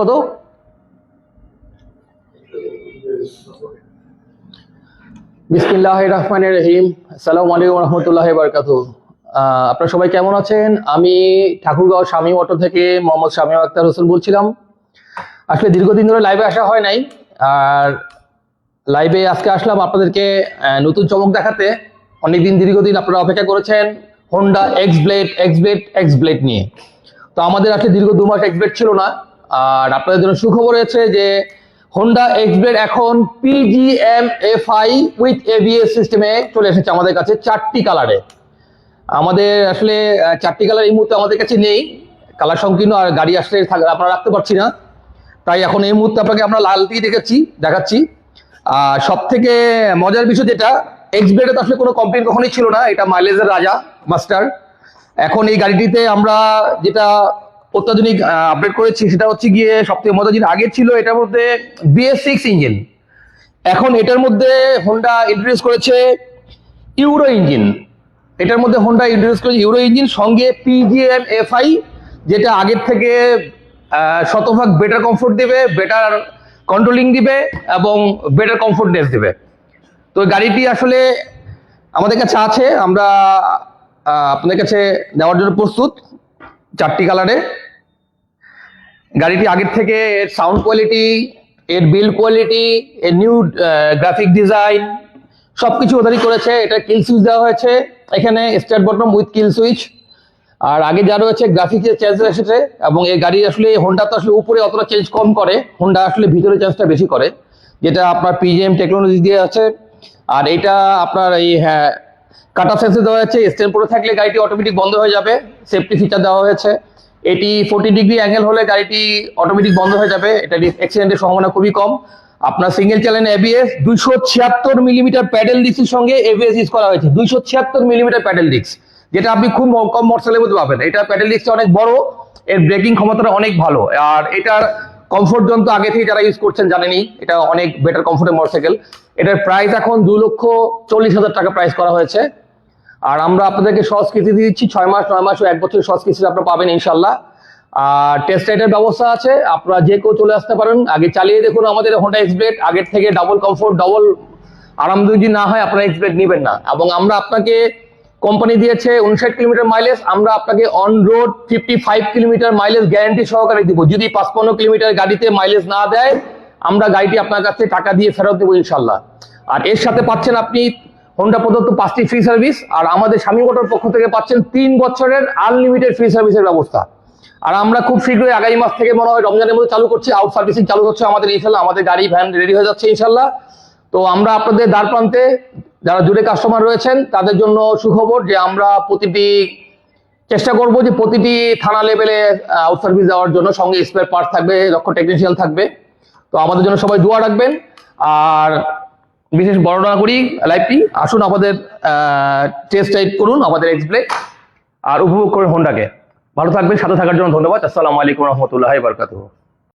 কত? বিসমিল্লাহ রহমানের রহিম আসসালামু আলাইকুম রহমতুল্লাহ বারকাতু আপনারা সবাই কেমন আছেন? আমি ঠাকুরগাঁও স্বামী অটো থেকে মোহাম্মদ স্বামী আক্তার হোসেন বলছিলাম। আসলে দীর্ঘদিন ধরে লাইভে আসা হয় নাই। আর লাইভে আজকে আসলাম আপনাদেরকে নতুন চমক দেখাতে। অনেকদিন দীর্ঘদিন আপনারা অপেক্ষা করেছেন Honda X Blade X Blade X Blade নিয়ে। তো আমাদের আসলে দীর্ঘ দু মাস এক্স ব্লেড ছিল না। আর আপনাদের জন্য সুখবর হয়েছে যে হোন্ডা এক্স ব্লেড এখন PGM F I with ABS সিস্টেমে চলে এসেছে আমাদের কাছে চারটি কালারে আমাদের আসলে চারটি কালার এই মুহূর্তে আমাদের কাছে নেই। কালার সংকীর্ণ আর গাড়ি আসলে আপনারা রাখতে পারছি না। তাই এখন এই মুহূর্তে আপনাকে আমরা লালটি দেখাচ্ছি দেখাচ্ছি। আর সব থেকে মজার বিষয় যেটা এক্স ব্লেডে তো আসলে কোনো কমপ্লেন কখনোই ছিল না, এটা মাইলেজের রাজা মাস্টার এখন এই গাড়িটিতে আমরা যেটা অত্যাধুনিক আপডেট করেছি, সেটা হচ্ছে গিয়ে সব থেকে মজার যেটা আগে ছিল এটার মধ্যে বিএস সিক্স ইঞ্জিন এখন এটার মধ্যে হোন্ডা ইন্ট্রোডিউস করেছে ইউরো ইঞ্জিন এটার মধ্যে হোন্ডা ইন্ট্রোডিউস করেছে ইউরো ইঞ্জিন সঙ্গে পিজিএম এফআই যেটা আগের থেকে শতভাগ বেটার কমফোর্ট দেবে বেটার কন্ট্রোলিং দিবে, এবং বেটার কমফোর্টনেস দেবে। তো গাড়িটি আসলে আমাদের কাছে আছে, আমরা আপনাদের কাছে দেওয়ার জন্য প্রস্তুত। চারটি কালারে গাড়িটি আগের থেকে এর সাউন্ড কোয়ালিটি এর বিল্ড কোয়ালিটি এর নিউ গ্রাফিক ডিজাইন সবকিছু ওদেরই করেছে। এটা কিল সুইচ দেওয়া হয়েছে। এখানে start button with kill switch আর আগে যা রয়েছে গ্রাফিক্সের চেঞ্জ এসেছে এবং এই গাড়ি আসলে হোন্ডা তো আসলে উপরে অতটা চেঞ্জ কম করে। হোন্ডা আসলে ভিতরে চেঞ্জটা বেশি করে। যেটা আপনার পিজিএম টেকনোলজি দিয়ে আছে। আর এটা আপনার এই হ্যাঁ কাটা সেন্সে দেওয়া হয়েছে স্ট্যান্ড পরে থাকলে গাড়িটি অটোমেটিক বন্ধ হয়ে যাবে। সেফটি ফিচার দেওয়া হয়েছে। এটি ফোর্টি ডিগ্রি অ্যাঙ্গেল হলে গাড়িটি অটোমেটিক বন্ধ হয়ে যাবে। এটা অ্যাক্সিডেন্টের সম্ভাবনা খুবই কম। আপনার সিঙ্গেল চ্যানেল এবিএস দুইশো ছিয়াত্তর মিলিমিটার প্যাডেল ডিস্কের সঙ্গে এবিএস ইউজ করা হয়েছে। দুইশো ছিয়াত্তর মিলিমিটার প্যাডেল ডিস্ক যেটা আপনি খুব কম মোটরসাইকেলের মধ্যে পাবেন। এটা প্যাডেল ডিস্কটা অনেক বড়, এর ব্রেকিং ক্ষমতাটা অনেক ভালো। আর এটার কমফোর্ট জোন তো আগে থেকে যারা ইউজ করছেন জানেনি এটা অনেক বেটার কমফোর্টের মোটরসাইকেল এটার প্রাইস এখন দু লক্ষ চল্লিশ হাজার টাকা প্রাইস করা হয়েছে। আর আমরা আপনাদেরকে দিয়ে দিচ্ছি, ছয় মাস, নয় মাস ও এক বছর সহজ কিস্তি আপনারা পাবেন ইনশাল্লাহ আর টেস্ট রাইডের ব্যবস্থা আছে, আপনারা যে কেউ চলে আসতে পারেন। আগে চালিয়ে দেখুন আমাদের হোন্ডা এক্সব্লেড আগের থেকে ডাবল কমফোর্ট ডবল আরামদায়ক যদি না হয় আপনারা এক্সব্লেড নেবেন না। এবং আমরা আপনাকে কোম্পানি দিয়েছে উনষাট কিলোমিটার মাইলেজ আমরা আপনাকে on road fifty five kilometre mileage guarantee সহকারে দিব। যদি পাঁচপান্ন কিলোমিটার গাড়িতে মাইলেজ না দেয়, আমরা গাড়িটি আপনার কাছে টাকা দিয়ে ফেরত দেবো ইনশাল্লাহ আর এর সাথে পাচ্ছেন আপনি হোন্ডা প্রদত্ত পাঁচটি ফ্রি সার্ভিস আর আমাদের স্বামী মোটর পক্ষ থেকে পাচ্ছেন তিন বছরের আনলিমিটেড ফ্রি সার্ভিসের ব্যবস্থা। আর আমরা খুব শীঘ্রই আগামী মাস থেকে মনে হয় রমজানের মধ্যে চালু করছি আউট সার্ভিসিং চালু হচ্ছে আমাদের ইনশাল্লাহ আমাদের গাড়ি ভ্যান রেডি হয়ে যাচ্ছে ইনশাল্লাহ তো আমরা আপনাদের দ্বার প্রান্তে যারা জুড়ে কাস্টমার রয়েছেন, তাদের জন্য সুখবর যে আমরা প্রতিটি চেষ্টা করব যে প্রতিটি থানা লেভেলে আউট সার্ভিস দেওয়ার জন্য সঙ্গে স্পেয়ার পার্ট থাকবে, দক্ষ টেকনিশিয়ান থাকবে। তো আমাদের জন্য সবাই দোয়া রাখবেন। আর বিশেষ বর্ণনা করি লাইভটি আসুন আমাদের টেস্ট টাইপ করুন আমাদের এক্সপ্লে আর উপভোগ করুন হোন্ডাকে ভালো থাকবেন, সাথে থাকার জন্য ধন্যবাদ। আসসালামু আলাইকুম রহমতুল্লাহ বারকাতুহ।